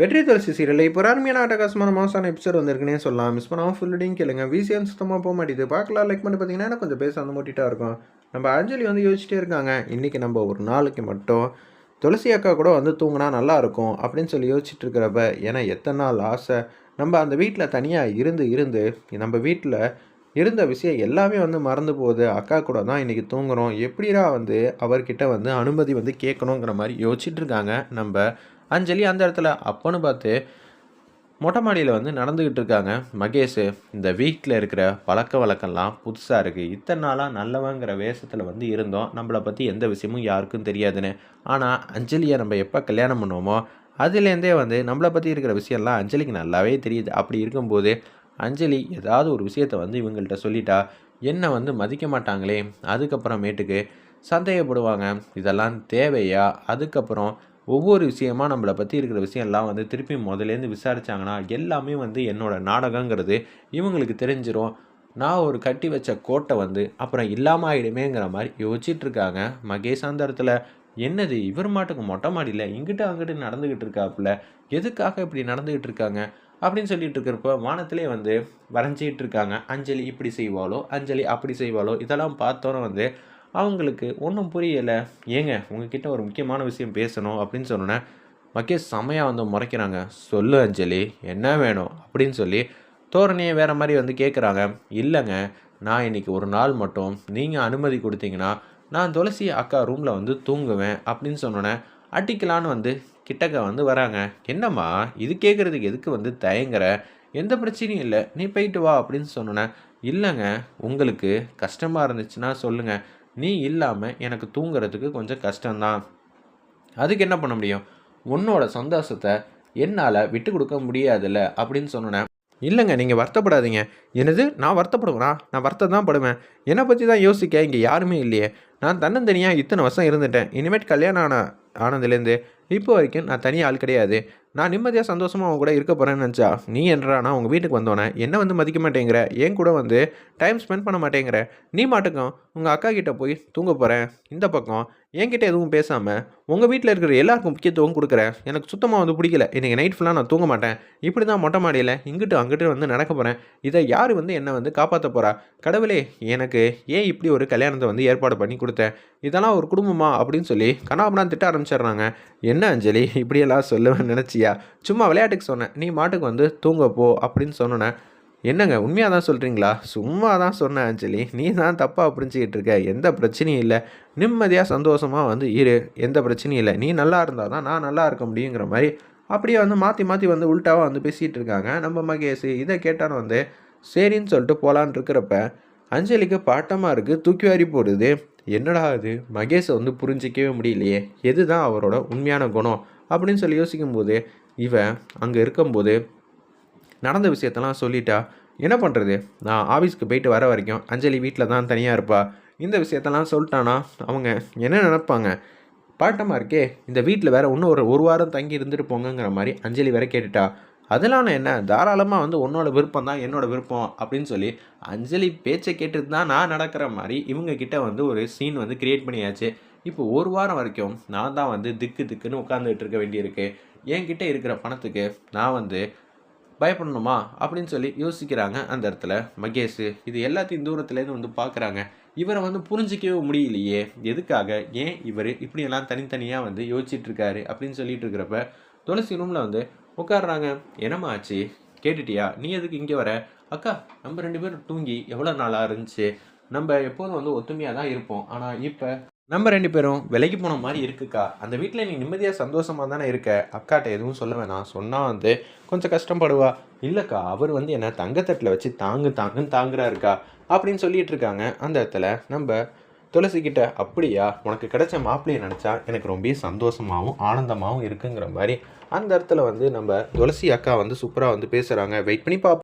வெற்றி துளசி சீரியல் இப்போ ஒரு அருமையான அட்டகாசமான மாசான எபிசோட் வந்திருக்குன்னே சொல்லலாம். மிஸ் பண்ணாமல் ஃபுல்லடியும் கேளுங்க. விசிஎன் சுத்தமாக போக மாட்டேது பார்க்கலாம் லைக் பண்ணி பார்த்தீங்கன்னா கொஞ்சம் பேச அந்த மூட்டிட்டா இருக்கும். நம்ம அஞ்சலி வந்து யோசிச்சிட்டே இருக்காங்க. இன்றைக்கி நம்ம ஒரு நாளைக்கு மட்டும் துளசி அக்கா கூட வந்து தூங்கினா நல்லாயிருக்கும் அப்படின்னு சொல்லி யோசிச்சுட்டு இருக்கிறப்ப ஏன்னா எத்தனை நாள் ஆசை. நம்ம அந்த வீட்டில் தனியாக இருந்து இருந்து நம்ம வீட்டில் இருந்த விஷயம் எல்லாமே வந்து மறந்து போகுது. அக்கா கூட தான் இன்றைக்கி தூங்குகிறோம் எப்படிடா வந்து அவர்கிட்ட வந்து அனுமதி வந்து கேட்கணுங்கிற மாதிரி யோசிச்சுட்டு இருக்காங்க. நம்ம அஞ்சலி அந்த இடத்துல அப்போன்னு பார்த்து மொட்டை மாடியில் வந்து நடந்துக்கிட்டு இருக்காங்க. மகேஷ் இந்த வீட்டில் இருக்கிற பழக்க வழக்கம்லாம் புதுசாக இருக்குது இத்தனை நாளாக நல்லவங்கிற வேஷத்தில் வந்து இருந்தோம். நம்மளை பற்றி எந்த விஷயமும் யாருக்கும் தெரியாதுன்னு. ஆனால் அஞ்சலியை நம்ம எப்போ கல்யாணம் பண்ணுவோமோ அதுலேருந்தே வந்து நம்மளை பற்றி இருக்கிற விஷயம்லாம் அஞ்சலிக்கு நல்லாவே தெரியுது. அப்படி இருக்கும்போது அஞ்சலி ஏதாவது ஒரு விஷயத்த வந்து இவங்கள்ட்ட சொல்லிட்டா என்னை வந்து மதிக்க மாட்டாங்களே அதுக்கப்புறமேட்டுக்கு சந்தேகப்படுவாங்க. இதெல்லாம் தேவையா? அதுக்கப்புறம் ஒவ்வொரு விஷயமா நம்மளை பற்றி இருக்கிற விஷயம்லாம் வந்து திருப்பி முதலேருந்து விசாரிச்சாங்கன்னா எல்லாமே வந்து என்னோடய நாடகங்கிறது இவங்களுக்கு தெரிஞ்சிடும் நான் ஒரு கட்டி வச்ச கோட்டை வந்து அப்புறம் இல்லாமல் ஆகிடுமேங்கிற மாதிரி யோசிச்சிட்ருக்காங்க. மகேஷ் அந்த இடத்துல என்னது இவர் மாட்டுக்கு மொட்டை மாடியில் இங்கிட்டு அங்கிட்டு நடந்துக்கிட்டு இருக்காப்புல? எதுக்காக இப்படி நடந்துக்கிட்டு இருக்காங்க? அப்படின்னு சொல்லிட்டு இருக்கிறப்ப வானத்திலே வந்து வரைஞ்சிக்கிட்டு இருக்காங்க அஞ்சலி இப்படி செய்வாளோ? அஞ்சலி அப்படி செய்வாளோ? இதெல்லாம் பார்த்தோன்னே வந்து அவங்களுக்கு ஒன்றும் புரியலை. ஏங்க உங்ககிட்ட ஒரு முக்கியமான விஷயம் பேசணும் அப்படின்னு சொன்னோன்னே மகேஷ் செமையாக வந்து முறைக்கிறாங்க. சொல்லு அஞ்சலி என்ன வேணும்? அப்படின்னு சொல்லி தோரணையை வேறு மாதிரி வந்து கேட்குறாங்க இல்லைங்க நான் இன்னைக்கு ஒரு நாள் மட்டும் நீங்கள் அனுமதி கொடுத்தீங்கன்னா நான் துளசி அக்கா ரூமில் வந்து தூங்குவேன் அப்படின்னு சொன்னோன்னே அடிக்கலான்னு வந்து கிட்டக்க வந்து வராங்க. என்னம்மா இது கேட்குறதுக்கு எதுக்கு வந்து தயங்குற? எந்த பிரச்சனையும் இல்லை. நீ போயிட்டு வா அப்படின்னு சொன்னோன்னே இல்லைங்க உங்களுக்கு கஷ்டமாக இருந்துச்சுன்னா சொல்லுங்கள் நீ இல்லாமல் எனக்கு தூங்குறதுக்கு கொஞ்சம் கஷ்டம்தான். அதுக்கு என்ன பண்ண முடியும்? உன்னோட சந்தோஷத்தை என்னால் விட்டு கொடுக்க முடியாதுல்ல அப்படின்னு சொன்னேன். இல்லைங்க நீங்கள் வருத்தப்படாதீங்க. எனது நான் வருத்தப்படுவேனா? நான் வருத்தம் தான் படுவேன். என்னை பற்றி தான் யோசிக்க இங்கே யாருமே இல்லையே. நான் தன்னந்தனியாக இத்தனை வருஷம் இருந்துட்டேன். இனிமேட் கல்யாணம் ஆன ஆனதுலேருந்து இப்போ வரைக்கும் நான் தனி ஆள் கிடையாது. நான் நிம்மதியாக சந்தோஷமாக அவங்க கூட இருக்க போகிறேன்னு நினச்சா நீ என்றானா உங்கள் வீட்டுக்கு வந்தோன்னே என்ன வந்து மதிக்க மாட்டேங்கிற? என் கூட வந்து டைம் ஸ்பெண்ட் பண்ண மாட்டேங்கிற? நீ மாட்டுக்கும் உங்கள் அக்கா கிட்டே போய் தூங்க போகிறேன் இந்த பக்கம் என்கிட்ட எதுவும் பேசாமல் உங்கள் வீட்டில் இருக்கிற எல்லாருக்கும் முக்கியத்துவம் கொடுக்குறேன் எனக்கு சுத்தமாக வந்து பிடிக்கல. இன்றைக்கி நைட் ஃபுல்லாக நான் தூங்க மாட்டேன். இப்படி தான் மொட்டை மாடியில் இங்கிட்டு அங்கிட்டு வந்து நடக்க போகிறேன் இதை யார் வந்து என்னை வந்து காப்பாற்ற போகிறா கடவுளே எனக்கு ஏன் இப்படி ஒரு கல்யாணத்தை வந்து ஏற்பாடு பண்ணி கொடுத்தேன் இதெல்லாம் ஒரு குடும்பமா? அப்படின்னு சொல்லி கனாபனான் திட்ட ஆரம்பிச்சிடுறாங்க. என்ன என்ன அஞ்சலி? இப்படியெல்லாம் சொல்லுவேன் நினச்சியா? சும்மா விளையாட்டுக்கு சொன்னேன். நீ மாட்டுக்கு வந்து தூங்க போ அப்படின்னு சொன்னேன் என்னங்க உண்மையாக தான் சொல்கிறீங்களா சும்மா தான் சொன்னேன் அஞ்சலி. நீ தான் தப்பாக புரிஞ்சுக்கிட்டு இருக்க. எந்த பிரச்சனையும் இல்லை. நிம்மதியாக சந்தோஷமாக வந்து இரு. எந்த பிரச்சனையும் இல்லை. நீ நல்லா இருந்தால் தான் நான் நல்லா இருக்க முடியுங்கிற மாதிரி அப்படியே வந்து மாற்றி மாற்றி வந்து உள்டாவாக வந்து பேசிகிட்டு இருக்காங்க. நம்ம மகேஷ் இதை கேட்டாலும் வந்து சரின்னு சொல்லிட்டு போகலான் இருக்கிறப்ப அஞ்சலிக்கு பாட்டமாக இருக்குது தூக்கி வாரி போடுது. என்னடா அது மகேஷை வந்து புரிஞ்சிக்கவே முடியலையே. எதுதான் அவரோட உண்மையான குணம்? அப்படின்னு சொல்லி யோசிக்கும்போது இவன் அங்கே இருக்கும்போது நடந்த விஷயத்தெல்லாம் சொல்லிட்டா என்ன பண்ணுறது நான் ஆஃபீஸ்க்கு போயிட்டு வர வரைக்கும் அஞ்சலி வீட்டில் தான் தனியாக இருப்பா. இந்த விஷயத்தெல்லாம் சொல்லிட்டானா? அவங்க என்ன நினைப்பாங்க? பாட்டமாக இருக்கே இந்த வீட்டில் வேறு இன்னும் ஒரு ஒரு வாரம் தங்கி இருந்துட்டு போங்கங்கிற மாதிரி அஞ்சலி வேற கேட்டுட்டா. அதெல்லாம் நான் என்ன தாராளமாக வந்து உன்னோட விருப்பம் தான் என்னோட விருப்பம் அப்படின்னு சொல்லி அஞ்சலி பேச்சை கேட்டுட்டு தான் நான் நடக்கிற மாதிரி இவங்க கிட்ட வந்து ஒரு சீன் வந்து கிரியேட் பண்ணியாச்சு. இப்போ ஒரு வாரம் வரைக்கும் நான் தான் வந்து திக்கு திக்குன்னு உட்காந்துட்டு இருக்க வேண்டியிருக்கு. என்கிட்ட இருக்கிற பணத்துக்கு நான் வந்து பயப்படணுமா அப்படின்னு சொல்லி யோசிக்கிறாங்க அந்த இடத்துல மகேஷ். இது எல்லாத்தையும் தூரத்துலேருந்து வந்து பார்க்குறாங்க இவரை வந்து புரிஞ்சிக்கவே முடியலையே. எதுக்காக ஏன் இவர் இப்படியெல்லாம் தனித்தனியாக வந்து யோசிச்சுட்ருக்காரு அப்படின்னு சொல்லிட்டு இருக்கிறப்ப துளசி ரூமில் வந்து உட்காடுறாங்க என்னம்மா ஆச்சு? கேட்டுட்டியா? நீ எதுக்கு இங்கே வர? அக்கா நம்ம ரெண்டு பேரும் தூங்கி எவ்வளோ நாளாக இருந்துச்சு? நம்ம எப்போதும் வந்து ஒத்துமையாக தான் இருப்போம். ஆனால் இப்போ நம்ம ரெண்டு பேரும் விலைக்கு போன மாதிரி இருக்குக்கா. அந்த வீட்டில் நீ நிம்மதியாக சந்தோஷமாக தானே இருக்க? அக்காட்ட எதுவும் சொல்ல வேணாம். சொன்னால் வந்து கொஞ்சம் கஷ்டப்படுவா. இல்லைக்கா அவர் வந்து என்ன தங்கத்தட்டில் வச்சு தாங்கு தாங்குன்னு தாங்குறாருக்கா. அப்படின்னு சொல்லிட்டு இருக்காங்க. அந்த இடத்துல நம்ம துளசிக்கிட்ட அப்படியா? உனக்கு கிடைச்ச மாப்பிள்ளையை நினச்சா எனக்கு ரொம்ப சந்தோஷமாகவும் ஆனந்தமாகவும் இருக்குங்கிற மாதிரி. அந்த இடத்துல வந்து நம்ம துளசி அக்கா வந்து சூப்பராக வந்து பேசுகிறாங்க வெயிட் பண்ணி பார்ப்போம்